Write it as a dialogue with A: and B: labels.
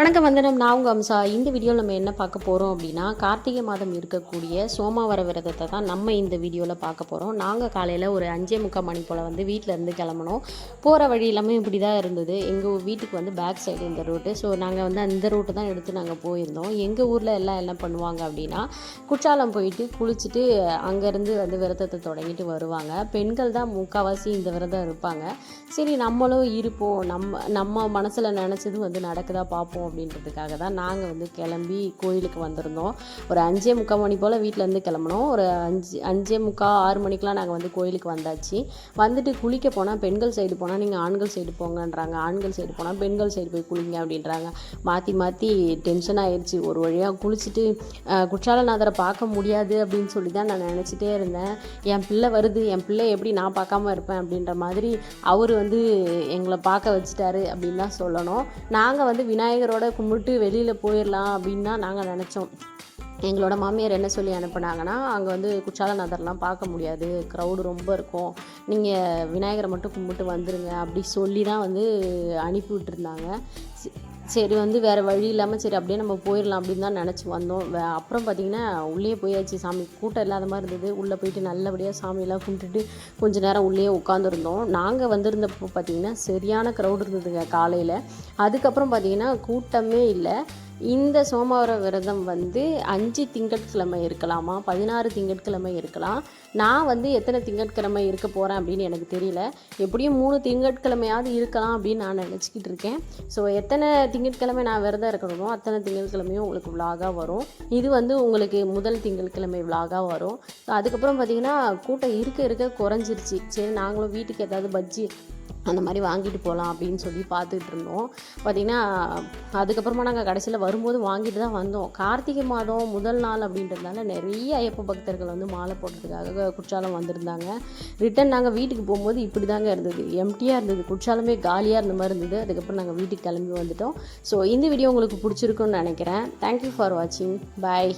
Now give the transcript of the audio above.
A: வணக்கம் வந்தனம். நான் உங்கள் அம்சா. இந்த வீடியோவில் நம்ம என்ன பார்க்க போகிறோம் அப்படின்னா கார்த்திகை மாதம் இருக்கக்கூடிய சோமாவர விரதத்தை தான் நம்ம இந்த வீடியோவில் பார்க்க போகிறோம் நாங்கள் காலையில் ஒரு அஞ்சே முக்கால் மணி போல் வந்து வீட்டில் இருந்து கிளம்பணும் போகிற வழி எல்லாமே இப்படி தான் இருந்தது எங்கள் வீட்டுக்கு வந்து பேக் சைடு இந்த ரூட்டு ஸோ நாங்கள் வந்து அந்த ரூட்டு தான் எடுத்து நாங்கள் போயிருந்தோம். எங்கள் ஊரில் எல்லாம் என்ன பண்ணுவாங்க அப்படின்னா குற்றாலம் போயிட்டு குளிச்சுட்டு அங்கேருந்து வந்து விரதத்தை தொடங்கிட்டு வருவாங்க. பெண்கள் தான் முக்கால்வாசி இந்த விரதம் இருப்பாங்க. சரி நம்மளும் இருப்போம். நம்ம நம்ம மனசில் நினச்சது வந்து நடக்குதா பார்ப்போம் அப்படின்றதுக்காக தான் நாங்கள் வந்து கிளம்பி கோயிலுக்கு வந்திருந்தோம். ஒரு அஞ்சே முக்கால் மணி போல் வீட்டிலேருந்து கிளம்புனோம். ஒரு அஞ்சு அஞ்சே முக்கால் ஆறு மணிக்கெலாம் நாங்கள் வந்து கோயிலுக்கு வந்தாச்சு. வந்துட்டு குளிக்க போனால் பெண்கள் சைடு போனால் நீங்கள் ஆண்கள் சைடு போங்கன்றாங்க. ஆண்கள் சைடு போனால் பெண்கள் சைடு போய் குளிங்க அப்படின்றாங்க. மாற்றி மாற்றி டென்ஷன் ஆயிடுச்சு ஒரு வழியாக குளிச்சுட்டு குற்றாலநாதரை பார்க்க முடியாது அப்படின்னு சொல்லி தான் நான் நினச்சிட்டே இருந்தேன். என் பிள்ளை வருது. என் பிள்ளை எப்படி நான் பார்க்காம இருப்பேன் அப்படின்ற மாதிரி அவர் வந்து எங்களை பார்க்க வச்சுட்டாரு அப்படின்னு தான் சொல்லணும். நாங்கள் வந்து விநாயகர் விநாயகரோட கும்பிட்டு வெளியில் போயிடலாம் அப்படின்னு தான் நாங்கள் நினச்சோம். எங்களோட மாமியார் என்ன சொல்லி அனுப்புனாங்கன்னா அங்கே வந்து குற்றாலநாதர்லாம் பார்க்க முடியாது. க்ரௌடு ரொம்ப இருக்கும். நீங்கள் விநாயகரை மட்டும் கும்பிட்டு வந்துடுங்க அப்படி சொல்லி தான் வந்து அனுப்பி விட்டுருந்தாங்க. சரி வந்து வேறு வழி இல்லாமல் சரி அப்படியே நம்ம போயிடலாம் அப்படின்னு தான் நினச்சி வந்தோம். வே- அப்புறம் பார்த்திங்கன்னா உள்ளே போயாச்சு சாமி. கூட்டம் இல்லாத மாதிரி இருந்தது. உள்ளே போயிட்டு நல்லபடியாக சாமியெல்லாம் கும்பிட்டுட்டு கொஞ்ச நேரம் உள்ளே உட்காந்துருந்தோம் நாங்கள் வந்திருந்தப்போ பார்த்திங்கன்னா சரியான க்ரௌட் இருந்ததுங்க காலையில். அதுக்கப்புறம் பார்த்திங்கன்னா கூட்டமே இல்லை. இந்த சோமவார விரதம் வந்து அஞ்சு திங்கட்கிழமை இருக்கலாமா? பதினாறு திங்கட்கிழமை இருக்கலாம். நான் வந்து எத்தனை திங்கட்கிழமை இருக்க போகிறேன் அப்படின்னு எனக்கு தெரியல. எப்படியும் மூணு திங்கட்கிழமையாவது இருக்கலாம் அப்படின்னு நான் நினச்சிக்கிட்டு இருக்கேன். ஸோ எத்தனை திங்கட்கிழமை நான் விரதம் இருக்கணுமோ அத்தனை திங்கட்கிழமையும் உங்களுக்கு விலாகாக வரும். இது வந்து உங்களுக்கு முதல் திங்கட்கிழமை விலாகாக வரும். அதுக்கப்புறம் பார்த்திங்கன்னா கூட்டம் இருக்க இருக்க குறைஞ்சிருச்சு. சரி நாங்களும் வீட்டுக்கு ஏதாவது பஜ்ஜி அந்த மாதிரி வாங்கிட்டு போகலாம் அப்படின்னு சொல்லி பார்த்துட்டு இருந்தோம். பார்த்திங்கன்னா அதுக்கப்புறமா நாங்கள் கடைசியில் வரும்போது வாங்கிட்டு தான் வந்தோம். கார்த்திகை மாதம் முதல் நாள் அப்படின்றதுனால நிறைய ஐயப்ப பக்தர்கள் வந்து மாலை போடுறதுக்காக குற்றாலம் வந்திருந்தாங்க. ரிட்டன் நாங்கள் வீட்டுக்கு போகும்போது இப்படி தாங்க இருந்தது. எம்டியாக இருந்தது. குற்றாலமே காலியாக இருந்த மாதிரி இருந்தது. அதுக்கப்புறம் நாங்கள் வீட்டுக்கு கிளம்பி வந்துட்டோம். ஸோ இந்த வீடியோ உங்களுக்கு பிடிச்சிருக்குன்னு நினைக்கிறேன். தேங்க்யூ ஃபார் வாட்சிங் பாய்